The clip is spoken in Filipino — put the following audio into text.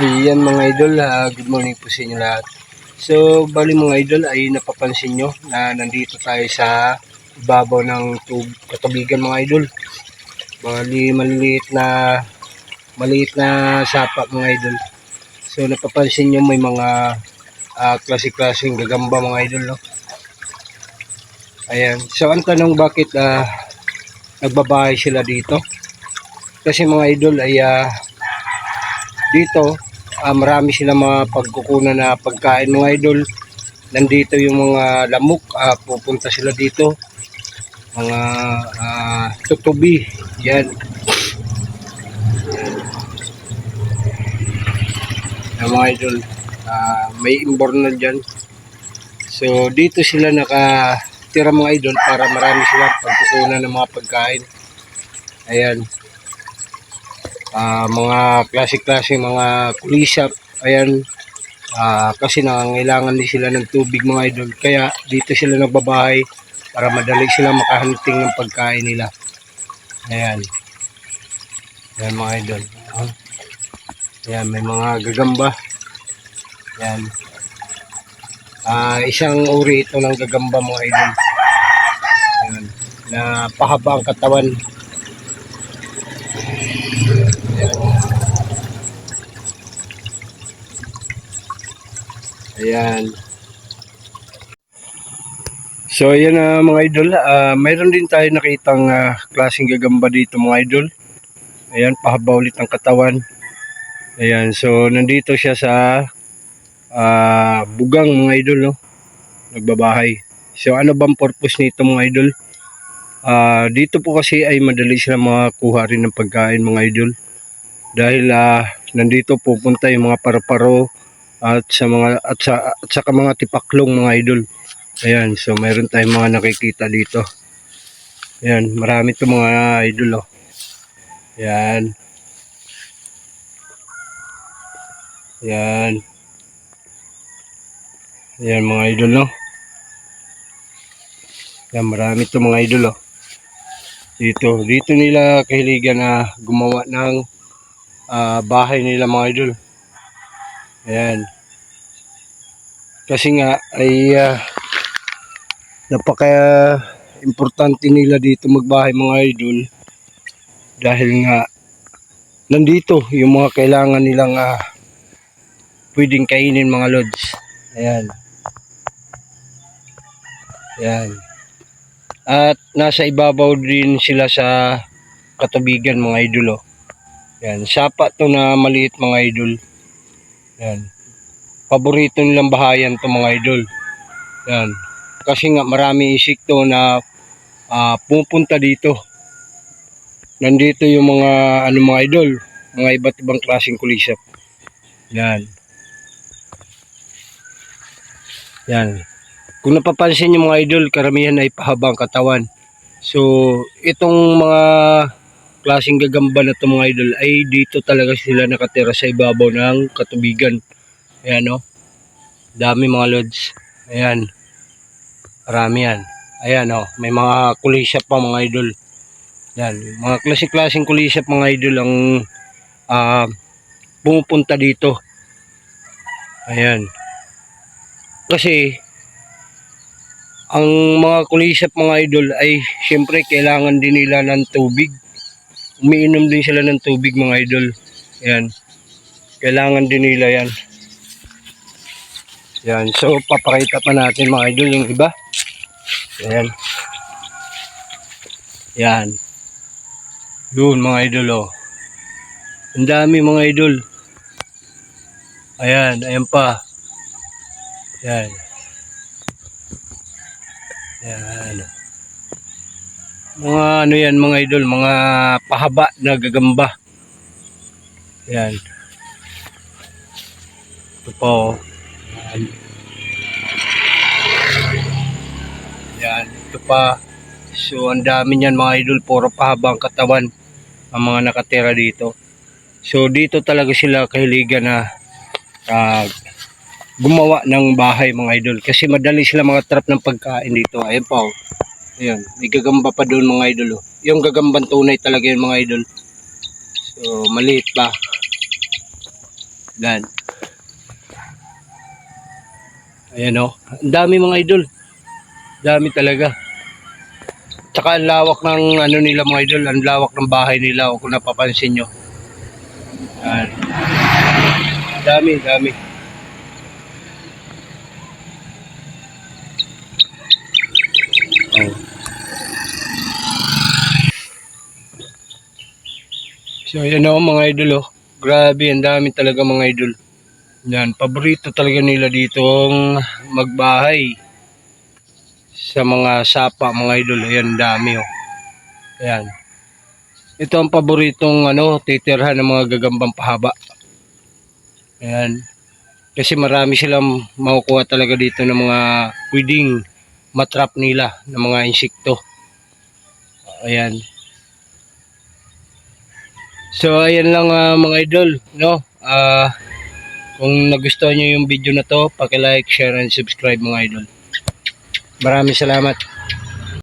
Ayan mga idol, ah, good morning po sa inyo lahat. So, bali mga idol ay napapansin nyo na nandito tayo sa ibabaw ng tub katubigan mga idol. Bali maliliit na maliit na sapa mga idol. So, napapansin nyo may mga ah, klase-klaseng gagamba mga idol. No? Ayan. So, ang tanong bakit ah, nagbabahay sila dito? Kasi mga idol ay ah, dito ah, marami sila mga pagkukunan na pagkain mga idol. Nandito yung mga lamok ah, pupunta sila dito. Mga ah, tutubi. Yan. Yan mga idol. Ah, may imbornal dyan. So dito sila nakatira mga idol para marami sila pagkukunan ng mga pagkain. Ayan Ah, mga klase-klase mga kulisap ayan. Ah, kasi nangangailangan din sila ng tubig mga idol. Kaya dito sila nagbabahay para madali sila makahunting ng pagkain nila. Ayan. Ayan mga idol. Ah. ayan may mga gagamba. Ayan. Ah, isang uri ito ng gagamba mga idol. Ayan. Na pahaba ang katawan Ayan. So ayan na mga idol, Ah, mayroon din tayo nakitang ah, klaseng gagamba dito mga idol. Ayan, pahaba ulit ang katawan. Ayan, so nandito siya sa ah, bugang mga idol, no? Nagbabahay. So ano bang purpose nito mga idol? Ah, dito po kasi ay madali sila makakuha rin ng pagkain mga idol. Dahil ah, nandito pupunta yung mga paru-paro at sa mga at sa at saka mga tipaklong mga idol. Ayan, so mayroon tayong mga nakikita dito. Ayan, marami to mga idol oh. Ayan. Ayan. Ayan mga idol no. Ayan, marami to mga idol oh. Dito, dito nila kahiligan na gumawa ng ah, bahay nila mga idol. Ayan. Kasi nga ay ah, napaka importante nila dito magbahay mga idol dahil nga nandito yung mga kailangan nilang ah, pwedeng kainin mga lods. Ayan. Ayan. At nasa ibabaw din sila sa katubigan mga idol oh. Ayan. Sapa to na maliit mga idol. Ayan. Paborito nilang bahayan to mga idol. Yan. Kasi nga marami insekto na ah, pupunta dito. Nandito yung mga ano mga idol, mga iba't ibang klaseng kulisap. Yan. Yan. Kung napapansin niyo mga idol, karamihan ay pahabang katawan. So, itong mga klaseng gagamba na to mga idol ay dito talaga sila nakatira sa ibabaw ng katubigan. Ayan o. Dami mga lods. Ayan. Marami yan. Ayan o. May mga kulisap pa mga idol. Yan. Mga klase-klaseng kulisap mga idol ang ah, pumupunta dito. Ayan. Kasi ang mga kulisap mga idol ay syempre kailangan din nila ng tubig. Umiinom din sila ng tubig mga idol. Ayan. Kailangan din nila yan. Yan. So, papakita pa natin mga idol yung iba. Yan. Yan. Yun mga idol oh. Ang dami mga idol. Ayan. Ayan pa. Yan. Yan. Mga ano yan mga idol. Mga pahaba na gagamba. Yan. Ito pa oh. Yan. Yan, ito pa. So, ang dami niyan mga idol, puro pahabang katawan ang mga nakatira dito. So, dito talaga sila kahiligan na ah, gumawa ng bahay mga idol. Kasi madali sila mga trap ng pagkain dito. Ayan pa oh. Ayan, may gagamba pa doon mga idol oh. Yung gagambang tunay talaga yun mga idol. So, maliit pa. Yan. Ayan o. Ang dami mga idol. Dami talaga. Tsaka ang lawak ng ano nila mga idol. Ang lawak ng bahay nila o kung napapansin nyo. Yan. Dami, dami. Oh. So ayan o mga idol oh. Grabe, ang dami talaga mga idol. Yan, paborito talaga nila ditong magbahay sa mga sapa mga idol. Ayan, dami oh. Ayan. Ito ang paboritong ano, titirhan ng mga gagambang pahaba. Ayan. Kasi marami silang makukuha talaga dito ng mga pwedeng matrap nila ng mga insekto. Ayan. So ayan lang ah, mga idol, no? Ah kung nagustuhan niyo yung video na to, paki-like, share and subscribe mga idol. Maraming salamat.